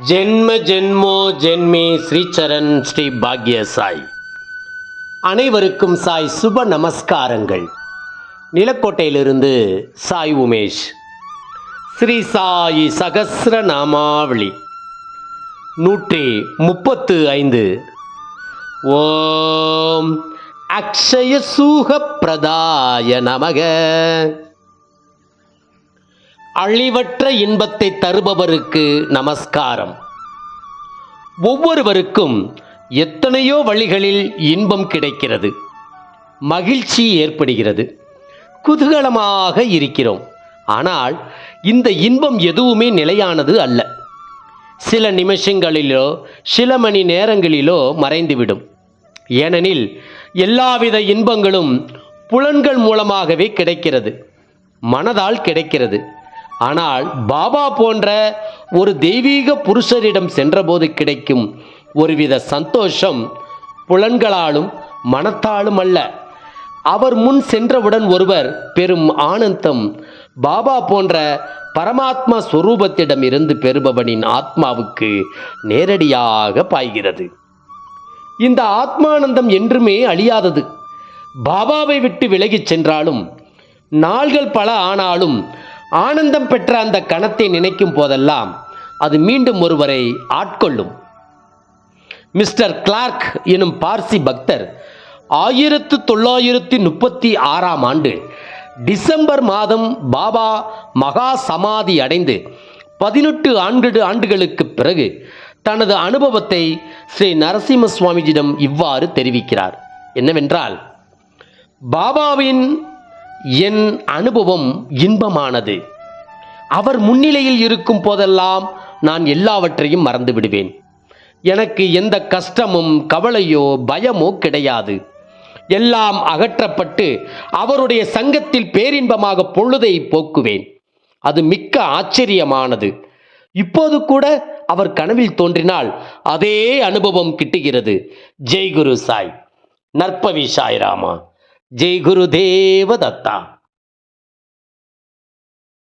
ஜென்ம ஜென்மோ ஜென்மே ஸ்ரீச்சரண் ஸ்ரீ பாக்ய சாய் அனைவருக்கும் சாய் சுப நமஸ்காரங்கள். நிலக்கோட்டையிலிருந்து சாய் உமேஷ். ஸ்ரீ சாயி சகசிர நாமாவளி. நூற்றி முப்பத்து ஐந்து. ஓம் அக்ஷய சூக பிரதாய நமக. அழிவற்ற இன்பத்தை தருபவருக்கு நமஸ்காரம். ஒவ்வொருவருக்கும் எத்தனையோ வழிகளில் இன்பம் கிடைக்கிறது. மகிழ்ச்சி ஏற்படுகிறது. குதூகலமாக இருக்கிறோம். ஆனால் இந்த இன்பம் எதுவுமே நிலையானது அல்ல. சில நிமிஷங்களிலோ சில மணி நேரங்களிலோ மறைந்துவிடும். ஏனெனில் எல்லாவித இன்பங்களும் புலன்கள் மூலமாகவே கிடைக்கிறது. மனதால் கிடைக்கிறது. ஆனால் பாபா போன்ற ஒரு தெய்வீக புருஷரிடம் சென்றபோது கிடைக்கும் ஒருவித சந்தோஷம் புலன்களாலும் மனத்தாலும் அல்ல. அவர் முன் சென்றவுடன் ஒருவர் பெரும் ஆனந்தம். பாபா போன்ற பரமாத்மா சுரூபத்திடம் இருந்து பெறுபவனின் ஆத்மாவுக்கு நேரடியாக பாய்கிறது. இந்த ஆத்மானந்தம் என்றுமே அழியாதது. பாபாவை விட்டு விலகிச் சென்றாலும் நாள்கள் பல ஆனாலும் ஆனந்தம் பெற்ற அந்த கணத்தை நினைக்கும் போதெல்லாம் அது மீண்டும் ஒருவரை ஆட்கொள்ளும். மிஸ்டர் கிளார்க் எனும் பார்சி பக்தர் ஆயிரத்து தொள்ளாயிரத்தி முப்பத்தி ஆறாம் ஆண்டு டிசம்பர் மாதம் பாபா மகா சமாதி அடைந்து பதினெட்டு ஆண்டு ஆண்டுகளுக்கு பிறகு தனது அனுபவத்தை ஸ்ரீ நரசிம்ம சுவாமிஜியிடம் இவ்வாறு தெரிவிக்கிறார். என்னவென்றால் பாபாவின் என் அனுபவம் இன்பமானது. அவர் முன்னிலையில் இருக்கும் போதெல்லாம் நான் எல்லாவற்றையும் மறந்து விடுவேன். எனக்கு எந்த கஷ்டமும் கவலையோ பயமோ கிடையாது. எல்லாம் அகற்றப்பட்டு அவருடைய சங்கத்தில் பேரின்பமாக பொழுதை போக்குவேன். அது மிக்க ஆச்சரியமானது. இப்போது கூட அவர் கனவில் தோன்றினால் அதே அனுபவம் கிட்டுகிறது. ஜெய்குரு சாய். நற்பவி சாய் ராமா जय गुरुदेव दत्ता